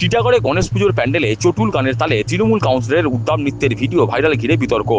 টিটাগড়ে গণেশ পুজোর প্যান্ডেলে চটুল গানের তালে তৃণমূল কাউন্সিলের উদ্দাম নৃত্যের ভিডিও ভাইরাল ঘিরে বিতর্ক।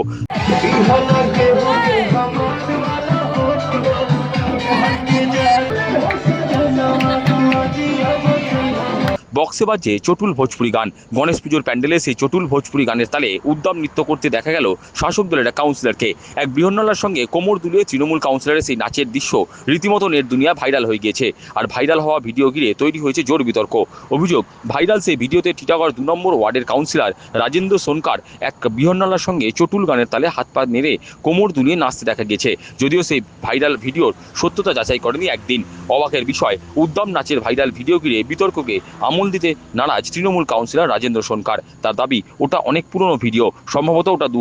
বক্সে বাজছে চটুল ভোজপুরি গান। গণেশ পুজোর প্যান্ডেলে সেই চটুল ভোজপুরি গানের তালে উদ্দাম নৃত্য করতে দেখা গেল শাসক দলের এক কাউন্সিলরকে এক বৃহন্নলার সঙ্গে কোমর দুলিয়ে তৃণমূল কাউন্সিলরের সেই নাচের দৃশ্য রীতিমতো নেট দুনিয়া ভাইরাল হয়ে গিয়েছে। আর ভাইরাল হওয়া ভিডিও ঘিরে তৈরি হয়েছে জোর বিতর্ক। অভিযোগ, ভাইরাল সেই ভিডিওতে টিটাগড় দু নম্বর ওয়ার্ডের কাউন্সিলর রাজেন্দ্র সোনকার এক বৃহন্নলার সঙ্গে চটুল গানের তালে হাত পা নেড়ে কোমর দুলিয়ে নাচতে দেখা গেছে যদিও সেই ভাইরাল ভিডিওর সত্যতা যাচাই করেনি একদিন। অবাকের বিষয়। উদ্দাম নাচের ভাইরাল ভিডিও ঘিরে বিতর্ককে আমল দিতে নারাজ তৃণমূল কাউন্সিলর রাজেন্দ্র সোনকার। তার দাবি, ওটা অনেক পুরনো ভিডিও। সম্ভবত ওটা দু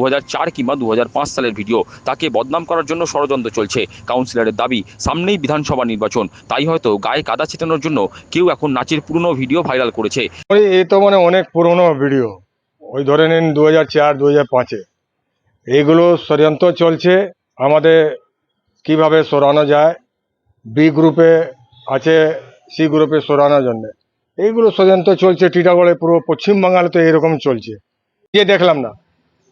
কিংবা দু হাজার পাঁচ সালের ভিডিও। তাকে বদনাম করার জন্য ষড়যন্ত্র চলছে। কাউন্সিলরের দাবি, সামনেই বিধানসভা নির্বাচন। তাই হয়তো গায়ে কাদা ছেটানোর জন্য কেউ এখন নাচের পুরনো ভিডিও ভাইরাল করেছে। ওই, এ তো মানে অনেক পুরনো ভিডিও। ওই ধরে নিন দু হাজার চার দু হাজার পাঁচে। এইগুলো ষড়যন্ত্র চলছে। আমাদের কীভাবে সরানো যায়? বি গ্রুপে আছে সি গ্রুপে সরানোর জন্য। এইগুলো ষড়যন্ত্র চলছে, টিটাগড়ে পুরো পশ্চিমবাংলাতে তো এরকম চলছে। গিয়ে দেখলাম না।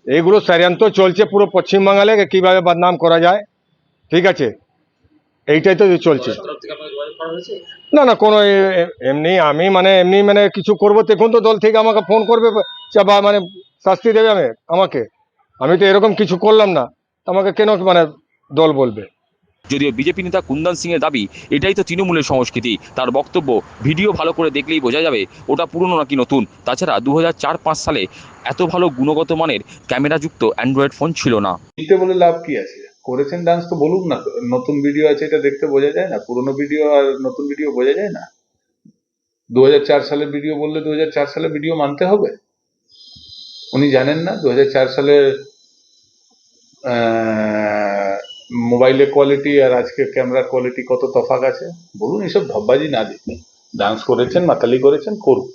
এইগুলো ষড়যন্ত্র চলছে পুরো পশ্চিমবাংলালে কীভাবে বদনাম করা যায়। ঠিক আছে? এইটাই তো চলছে। না না, কোনো এমনি আমি মানে এমনি মানে কিছু করব, দেখুন তো দল থেকে আমাকে ফোন করবে বা মানে শাস্তি দেবে আমি আমাকে। আমি তো এরকম কিছু করলাম না। আমাকে কেন মানে দল বলবে? যদিও বিজেপি নেতা কুন্দন সিং এর দাবি, এটাই তো তৃণমূলের সংস্কৃতি। তার বক্তব্য, ভিডিও ভালো করে দেখলেই বোঝা যাবে, ওটা পুরনো নাকি নতুন। তাছাড়া দু চার পাঁচ সালে এত ভালো গুণগত মানের ক্যামেরাযুক্ত অ্যান্ড্রয়েড ফোন ছিল না। বলে লাভ কি আছে? করেছেন ডান্স তো বলুন না, নতুন ভিডিও আছে, এটা দেখতে বোঝা যায় না। পুরনো ভিডিও আর নতুন ভিডিও বোঝা যায় না। দু সালের ভিডিও বললে দু সালের ভিডিও মানতে হবে। উনি জানেন না দু সালের মোবাইলের কোয়ালিটি আর আজকে ক্যামেরার কোয়ালিটি কত তফাক আছে? বলুন, এসব ধব্বাজি না দেখে। ডান্স করেছেন, মাতালি করেছেন, করুক।